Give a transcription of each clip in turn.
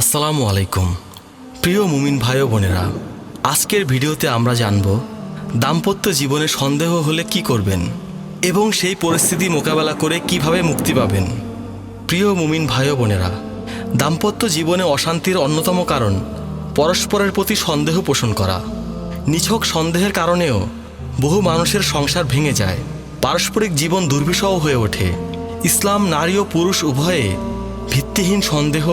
আসসালামু আলাইকুম। প্রিয় মুমিন ভাই বোনেরা, আজকের ভিডিওতে আমরা জানব, দাম্পত্য জীবনে সন্দেহ হলে কি করবেন এবং সেই পরিস্থিতি মোকাবেলা করে কীভাবে মুক্তি পাবেন। প্রিয় মুমিন ভাই বোনেরা, দাম্পত্য জীবনে অশান্তির অন্যতম কারণ, পরস্পরের প্রতি সন্দেহ পোষণ করা। নিছক সন্দেহের কারণেও বহু মানুষের সংসার ভেঙে যায়, পারস্পরিক জীবন দুর্বিষহ হয়ে ওঠে। ইসলাম নারী ও পুরুষ উভয়ে ভিত্তিহীন সন্দেহ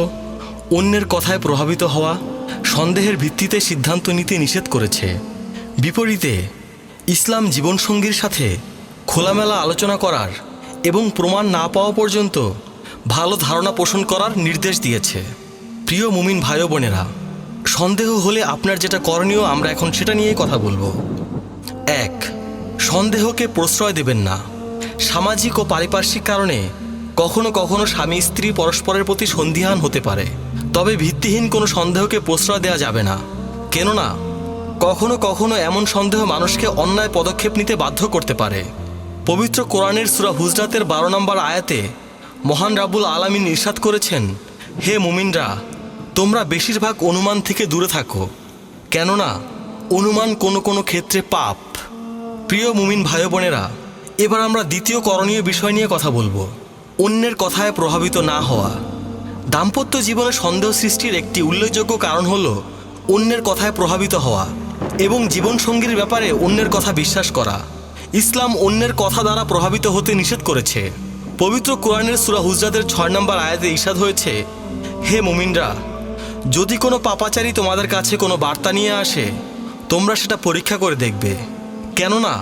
অন্যের কথায় প্রভাবিত হওয়া, সন্দেহের ভিত্তিতে সিদ্ধান্ত নিতে নিষেধ করেছে। বিপরীতে, ইসলাম জীবনসঙ্গীর সাথে খোলামেলা আলোচনা করার এবং প্রমাণ না পাওয়া পর্যন্ত ভালো ধারণা পোষণ করার নির্দেশ দিয়েছে। প্রিয় মুমিন ভাই বোনেরা সন্দেহ হলে আপনার যেটা করণীয়, আমরা এখন সেটা নিয়েই কথা বলব। এক, সন্দেহকে প্রশ্রয় দেবেন না। সামাজিক ও পারিপার্শ্বিক কারণে কখনো কখনো স্বামী স্ত্রী পরস্পরের প্রতি সন্দিহান হতে পারে। তবে ভিত্তিহীন কোনো সন্দেহকে প্রশ্রয় দেওয়া যাবে না। কেননা, কখনো কখনো এমন সন্দেহ মানুষকে অন্যায় পদক্ষেপ নিতে বাধ্য করতে পারে। পবিত্র কোরআনের সুরা হুজরাতের বারো নম্বর আয়াতে মহান রাবুল আলামিন ইরশাদ করেছেন, হে মুমিনরা, তোমরা বেশিরভাগ অনুমান থেকে দূরে থাকো। কেননা, অনুমান কোনো কোনো ক্ষেত্রে পাপ। প্রিয় মুমিন ভাই বোনেরা এবার আমরা দ্বিতীয় করণীয় বিষয় নিয়ে কথা বলব। অন্যের কথায় প্রভাবিত না হওয়া। দাম্পত্য জীবনে সন্দেহ সৃষ্টির একটি উল্লেখযোগ্য কারণ হল অন্যের কথায় প্রভাবিত হওয়া এবং জীবনসঙ্গীর ব্যাপারে অন্যের কথা বিশ্বাস করা। ইসলাম অন্যের কথা দ্বারা প্রভাবিত হতে নিষেধ করেছে। পবিত্র কোরআনের সুরা হুজরাদের ছয় নম্বর আয়াতে ইসাদ হয়েছে, হে মুমিনরা, যদি কোনো পাপাচারী তোমাদের কাছে কোনো বার্তা নিয়ে আসে, তোমরা সেটা পরীক্ষা করে দেখবে। কেননা,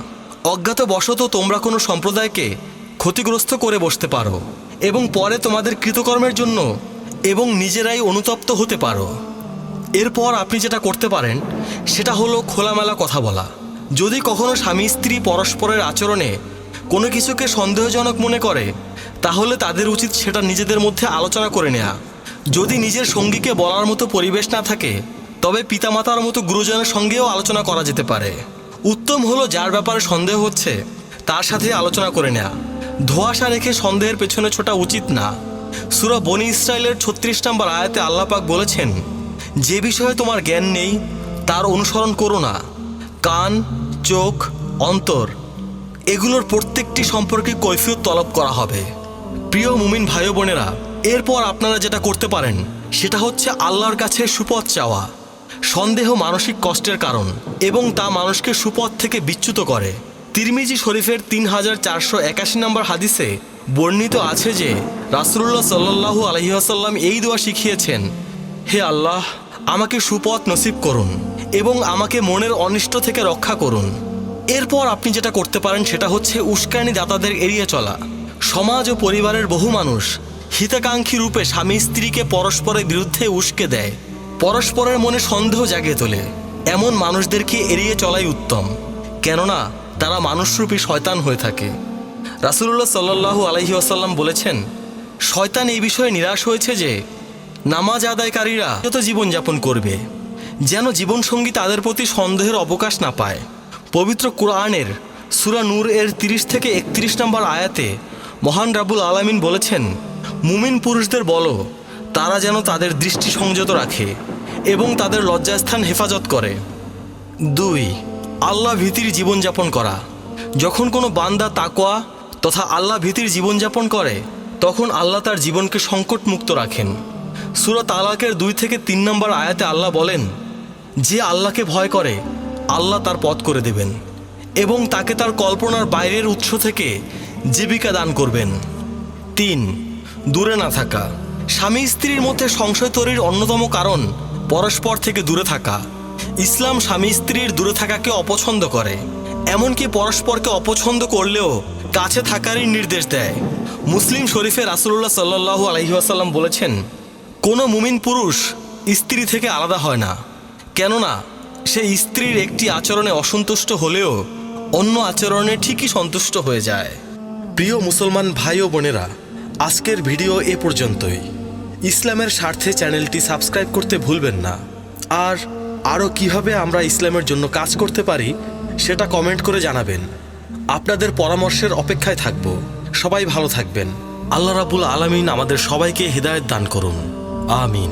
অজ্ঞাতবশত তোমরা কোনো সম্প্রদায়কে ক্ষতিগ্রস্ত করে বসতে পারো এবং পরে তোমাদের কৃতকর্মের জন্য এবং নিজেরাই অনুতপ্ত হতে পারো। এরপর আপনি যেটা করতে পারেন, সেটা হলো খোলামেলা কথা বলা। যদি কখনো স্বামী স্ত্রী পরস্পরের আচরণে কোনো কিছুকে সন্দেহজনক মনে করে, তাহলে তাদের উচিত সেটা নিজেদের মধ্যে আলোচনা করে নেওয়া যদি নিজের সঙ্গীকে বলার মতো পরিবেশ না থাকে, তবে পিতামাতার মতো গুরুজনের সঙ্গেও আলোচনা করা যেতে পারে। উত্তম হলো যার ব্যাপারে সন্দেহ হচ্ছে, তার সাথে আলোচনা করে নেওয়া ধোয়াশা রেখে সন্দেহের পেছনে ছোটা উচিত না। সুরা বনি ইসরায়েলের ছত্রিশ নম্বর আয়াতে আল্লাপাক বলেছেন, যে বিষয়ে তোমার জ্ঞান নেই, তার অনুসরণ করো না। কান, চোখ, অন্তর, এগুলোর প্রত্যেকটি সম্পর্কে কৈফিয়ত তলব করা হবে। প্রিয় মুমিন ভাই বোনেরা, এরপর আপনারা যেটা করতে পারেন, সেটা হচ্ছে আল্লাহর কাছে সুপথ চাওয়া। সন্দেহ মানসিক কষ্টের কারণ এবং তা মানুষকে সুপথ থেকে বিচ্যুত করে। তিরমিজি শরীফের তিন হাজার চারশো একাশি নম্বর হাদিসে বর্ণিত আছে যে রাসুল্লাহ সাল্লাহু আলহিহাসাল্লাম এই দোয়া শিখিয়েছেন, হে আল্লাহ, আমাকে সুপথ নসিব করুন এবং আমাকে মনের অনিষ্ট থেকে রক্ষা করুন। এরপর আপনি যেটা করতে পারেন সেটা হচ্ছে উস্কানি দাতাদের এড়িয়ে চলা। সমাজ ও পরিবারের বহু মানুষ হিতাকাঙ্ক্ষী রূপে স্বামী স্ত্রীকে পরস্পরের বিরুদ্ধে উস্কে দেয়। পরস্পরের মনে সন্দেহ জাগিয়ে তোলে। এমন মানুষদেরকে এড়িয়ে চলাই উত্তম। কেননা, তারা মানুষরূপী শয়তান হয়ে থাকে। রাসুল্লাহ সাল্লাহু আলহি আসাল্লাম বলেছেন, শয়তান এই বিষয়ে নিরাশ হয়েছে যে, নামাজ আদায়কারীরা যত জীবনযাপন করবে, যেন জীবনসঙ্গী তাদের প্রতি সন্দেহের অবকাশ না পায়। পবিত্র কোরআনের সুরা নূর এর তিরিশ থেকে একত্রিশ নম্বর আয়াতে মহান রাবুল আলামিন বলেছেন, মুমিন পুরুষদের বলো, তারা যেন তাদের দৃষ্টি সংযত রাখে এবং তাদের লজ্জাস্থান হেফাজত করে। দুই, আল্লাহ ভীতির জীবনযাপন করা। যখন কোনো বান্দা তাকোয়া তথা আল্লাহ ভীতির জীবনযাপন করে, তখন আল্লাহ তার জীবনকে সংকট মুক্ত রাখেন। সুরত তালাকের দুই থেকে তিন নম্বর আয়াতে আল্লাহ বলেন, যে আল্লাহকে ভয় করে, আল্লাহ তার পথ করে দেবেন এবং তাকে তার কল্পনার বাইরের উৎস থেকে জীবিকা দান করবেন। তিন, দূরে না থাকা। স্বামী স্ত্রীর মধ্যে সংশয় তৈরির অন্যতম কারণ পরস্পর থেকে দূরে থাকা। ইসলাম স্বামী স্ত্রীর দূরে থাকাকে অপছন্দ করে, এমনকি পরস্পরকে অপছন্দ করলেও কাছে থাকারই নির্দেশ দেয়। মুসলিম শরীফে রাসুল্লাহ সাল্লাহ আলহিহাসাল্লাম বলেছেন, কোনো মুমিন পুরুষ স্ত্রী থেকে আলাদা হয় না। কেননা, সে স্ত্রীর একটি আচরণে অসন্তুষ্ট হলেও অন্য আচরণে ঠিকই সন্তুষ্ট হয়ে যায়। প্রিয় মুসলমান ভাই ও বোনেরা, আজকের ভিডিও এ পর্যন্তই। ইসলামের স্বার্থে চ্যানেলটি সাবস্ক্রাইব করতে ভুলবেন না। আর আরও কীভাবে আমরা ইসলামের জন্য কাজ করতে পারি, সেটা কমেন্ট করে জানাবেন। আপনাদের পরামর্শের অপেক্ষায় থাকব। সবাই ভালো থাকবেন। আল্লাহ রাবুল আলমিন আমাদের সবাইকে হৃদায়ত দান করুন। আমিন।